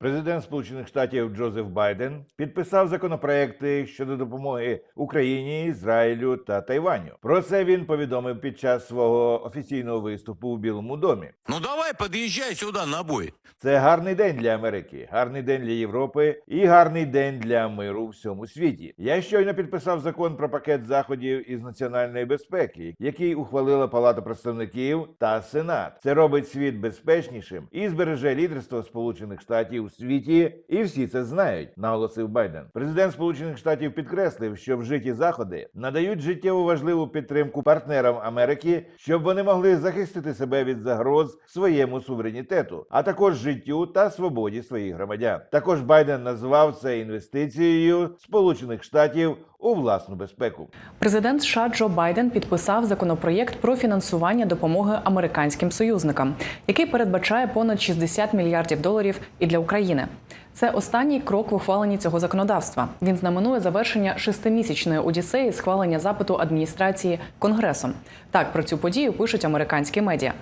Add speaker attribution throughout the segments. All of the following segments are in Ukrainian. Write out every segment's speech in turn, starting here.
Speaker 1: Президент Сполучених Штатів Джозеф Байден підписав законопроекти щодо допомоги Україні, Ізраїлю та Тайваню. Про це він повідомив під час свого офіційного виступу у Білому домі.
Speaker 2: Ну давай, подъезжай сюда на бой.
Speaker 1: Це гарний день для Америки, гарний день для Європи і гарний день для миру у всьому світі. Я щойно підписав закон про пакет заходів із національної безпеки, який ухвалила Палата представників та Сенат. Це робить світ безпечнішим і збереже лідерство Сполучених Штатів у світі, і всі це знають, наголосив Байден. Президент Сполучених Штатів підкреслив, що вжиті заходи надають життєво важливу підтримку партнерам Америки, щоб вони могли захистити себе від загроз своєму суверенітету, а також життю та свободі своїх громадян. Також Байден назвав це інвестицією Сполучених Штатів у власну безпеку.
Speaker 3: Президент США Джо Байден підписав законопроєкт про фінансування допомоги американським союзникам, який передбачає понад 60 мільярдів доларів і для України. Це останній крок в ухваленні цього законодавства. Він знаменує завершення шестимісячної одіссеї схвалення запиту адміністрації Конгресом. Так про цю подію пишуть американські медіа.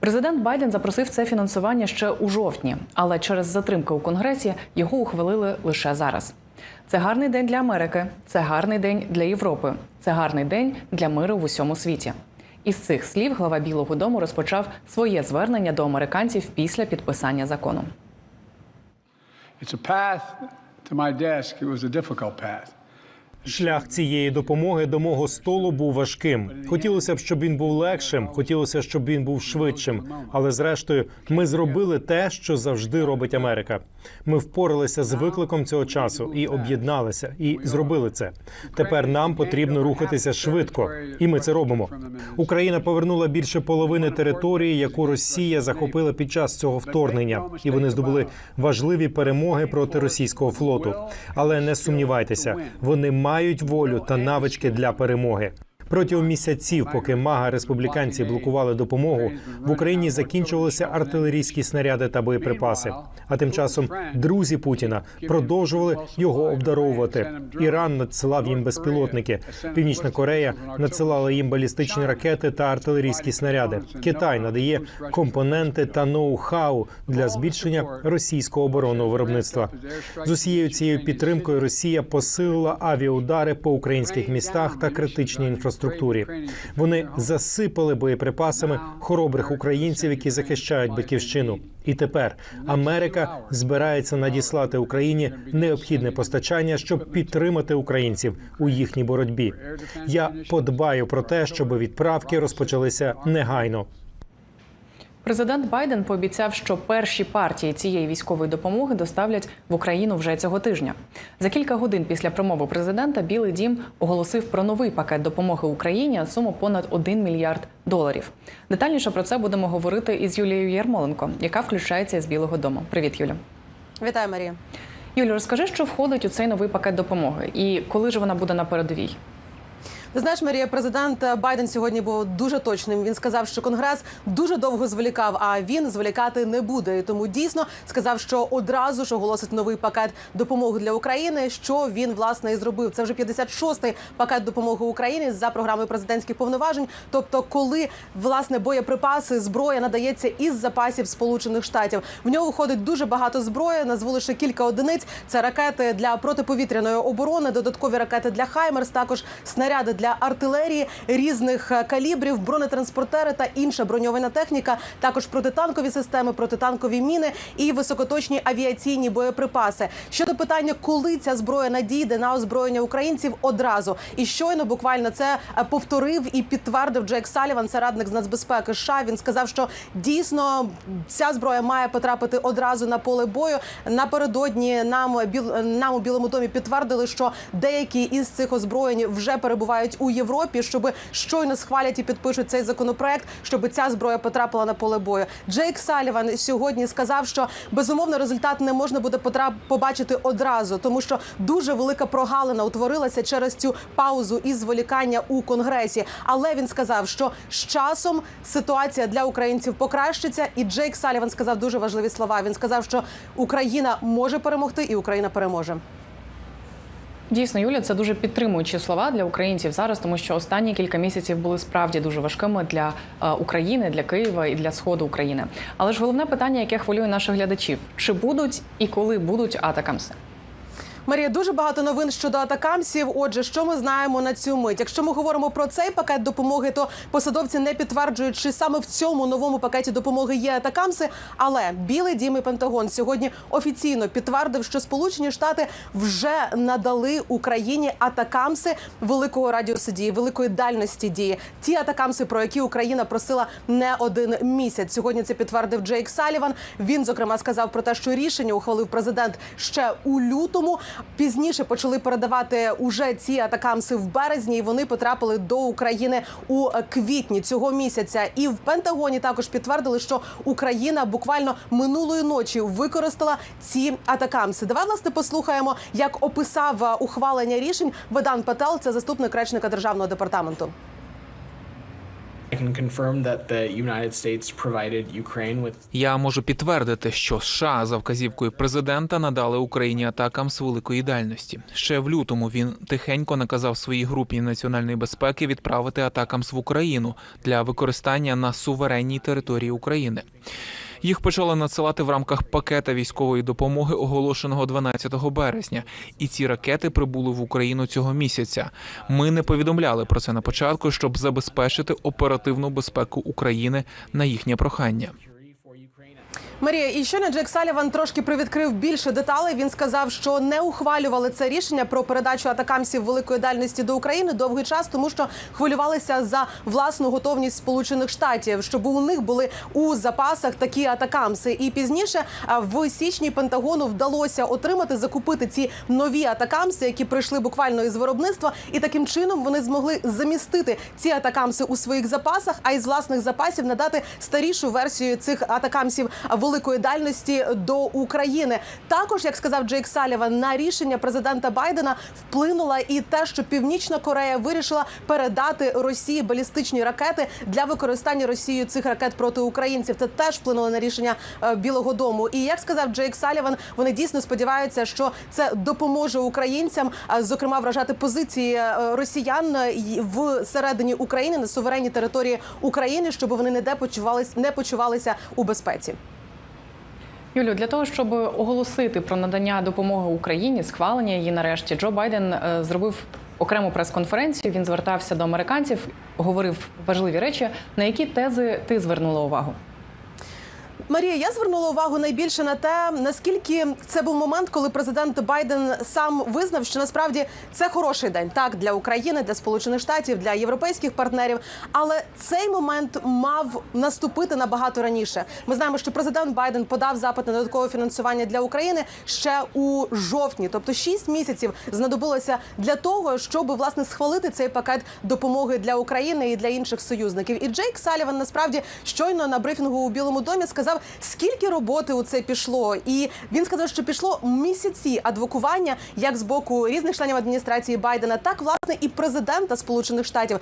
Speaker 3: Президент Байден запросив це фінансування ще у жовтні, але через затримки у Конгресі його ухвалили лише зараз. Це гарний день для Америки, це гарний день для Європи, це гарний день для миру в усьому світі. Із цих слів глава Білого Дому розпочав своє звернення до американців після підписання закону.
Speaker 4: It's a path to my desk. It was a difficult path.
Speaker 5: Шлях цієї допомоги до мого столу був важким. Хотілося б, щоб він був легшим, хотілося, щоб він був швидшим. Але зрештою, ми зробили те, що завжди робить Америка. Ми впоралися з викликом цього часу і об'єдналися, і зробили це. Тепер нам потрібно рухатися швидко, і ми це робимо. Україна повернула більше половини території, яку Росія захопила під час цього вторгнення, і вони здобули важливі перемоги проти російського флоту. Але не сумнівайтеся, вони мають волю та навички для перемоги. Протягом місяців, поки мага республіканці блокували допомогу, в Україні закінчувалися артилерійські снаряди та боєприпаси. А тим часом друзі Путіна продовжували його обдаровувати. Іран надсилав їм безпілотники. Північна Корея надсилала їм балістичні ракети та артилерійські снаряди. Китай надає компоненти та ноу-хау для збільшення російського оборонного виробництва. З усією цією підтримкою Росія посилила авіаудари по українських містах та критичній інфраструктурі. Вони засипали боєприпасами хоробрих українців, які захищають батьківщину. І тепер Америка збирається надіслати Україні необхідне постачання, щоб підтримати українців у їхній боротьбі. Я подбаю про те, щоб відправки розпочалися негайно.
Speaker 3: Президент Байден пообіцяв, що перші партії цієї військової допомоги доставлять в Україну вже цього тижня. За кілька годин після промови президента Білий Дім оголосив про новий пакет допомоги Україні на суму понад 1 мільярд доларів. Детальніше про це будемо говорити із Юлією Ярмоленко, яка включається із Білого Дому. Привіт, Юля.
Speaker 6: Вітаю, Марія.
Speaker 3: Юлю, розкажи, що входить у цей новий пакет допомоги, і коли ж вона буде на передовій?
Speaker 6: Ти знаєш, Марія, президент Байден сьогодні був дуже точним. Він сказав, що конгрес дуже довго зволікав, а він зволікати не буде. І тому дійсно сказав, що одразу ж оголосить новий пакет допомоги для України. Що він власне і зробив. Це вже 56-й пакет допомоги Україні за програмою президентських повноважень. Тобто, коли власне боєприпаси, зброя надається із запасів Сполучених Штатів. В нього входить дуже багато зброї. Назву лише кілька одиниць. Це ракети для протиповітряної оборони, додаткові ракети для Хаймерс, також снаряди для артилерії різних е, калібрів, бронетранспортери та інша броньована техніка, також протитанкові системи, протитанкові міни і високоточні авіаційні боєприпаси. Щодо питання, коли ця зброя надійде на озброєння українців, одразу і щойно буквально це е, повторив і підтвердив Джейк Саліван, це радник з нацбезпеки. США. Він сказав, що дійсно ця зброя має потрапити одразу на поле бою. Напередодні нам біл нам у Білому домі підтвердили, що деякі із цих озброєнь вже перебувають у Європі, щоб щойно схвалять і підпишуть цей законопроект, щоб ця зброя потрапила на поле бою. Джейк Саліван сьогодні сказав, що безумовно результат не можна буде побачити одразу, тому що дуже велика прогалина утворилася через цю паузу і зволікання у конгресі. Але він сказав, що з часом ситуація для українців покращиться. І Джейк Саліван сказав дуже важливі слова. Він сказав, що Україна може перемогти, і Україна переможе.
Speaker 3: Дійсно, Юля, це дуже підтримуючі слова для українців зараз, тому що останні кілька місяців були справді дуже важкими для е, України, для Києва і для сходу України. Але ж головне питання, яке хвилює наших глядачів: чи будуть і коли будуть атакамси?
Speaker 6: Марія, дуже багато новин щодо атакамсів. Отже, що ми знаємо на цю мить? Якщо ми говоримо про цей пакет допомоги, то посадовці не підтверджують, чи саме в цьому новому пакеті допомоги є атакамси. Але Білий Дім і Пентагон сьогодні офіційно підтвердив, що Сполучені Штати вже надали Україні атакамси великого радіусу дії, великої дальності дії. Ті атакамси, про які Україна просила не один місяць. Сьогодні це підтвердив Джейк Саліван. Він зокрема сказав про те, що рішення ухвалив президент ще у лютому. Пізніше почали передавати уже ці атакамси в березні, і вони потрапили до України у квітні цього місяця. І в Пентагоні також підтвердили, що Україна буквально минулої ночі використала ці атакамси. Давай власне послухаємо, як описав е, ухвалення рішень Ведан Пател, це заступник речника державного департаменту.
Speaker 7: Я можу підтвердити, що США за вказівкою президента надали Україні атакам з великої дальності. Ще в лютому він тихенько наказав своїй групі національної безпеки відправити атакам в Україну для використання на суверенній території України. Їх почали надсилати в рамках пакета військової допомоги, оголошеного 12 березня, і ці ракети прибули в Україну цього місяця. Ми не повідомляли про це на початку, щоб забезпечити оперативну безпеку України на їхнє прохання.
Speaker 6: Марія, і щойно Джек Саліван трошки привідкрив більше деталей. Він сказав, що не ухвалювали це рішення про передачу атакамсів великої дальності до України довгий час, тому що хвилювалися за власну готовність Сполучених Штатів, щоб у них були у запасах такі атакамси. І пізніше в січні Пентагону вдалося отримати закупити ці нові атакамси, які прийшли буквально із виробництва, і таким чином вони змогли замістити ці атакамси у своїх запасах, а із власних запасів надати старішу версію цих атакамсів великої дальності до України. Також, як сказав Джейк Саліван, на рішення президента Байдена вплинула і те, що Північна Корея вирішила передати Росії балістичні ракети для використання Росією цих ракет проти українців. Це теж вплинуло на рішення е, Білого Дому. І як сказав Джейк Саліван, вони дійсно сподіваються, що це допоможе українцям, е, зокрема вражати позиції е, росіян в середині України на суверенній території України, щоб вони ніде почувалися не почувалися у безпеці.
Speaker 3: Юлю, для того, щоб оголосити про надання допомоги Україні, схвалення її нарешті, Джо Байден е, зробив окрему прес-конференцію. Він звертався до американців, говорив важливі речі. На які тези ти звернула увагу?
Speaker 6: Марія, я звернула увагу найбільше на те, наскільки це був момент, коли президент Байден сам визнав, що насправді це хороший день так для України, для Сполучених Штатів, для європейських партнерів. Але цей момент мав наступити набагато раніше. Ми знаємо, що президент Байден подав запит на додаткове фінансування для України ще у жовтні, тобто 6 місяців знадобилося для того, щоб власне схвалити цей пакет допомоги для України і для інших союзників. І Джейк Саліван насправді щойно на брифінгу у Білому домі сказав, скільки роботи у це пішло. І він сказав, що пішло місяці адвокування як з боку різних членів адміністрації Байдена, так власне і президента Сполучених Штатів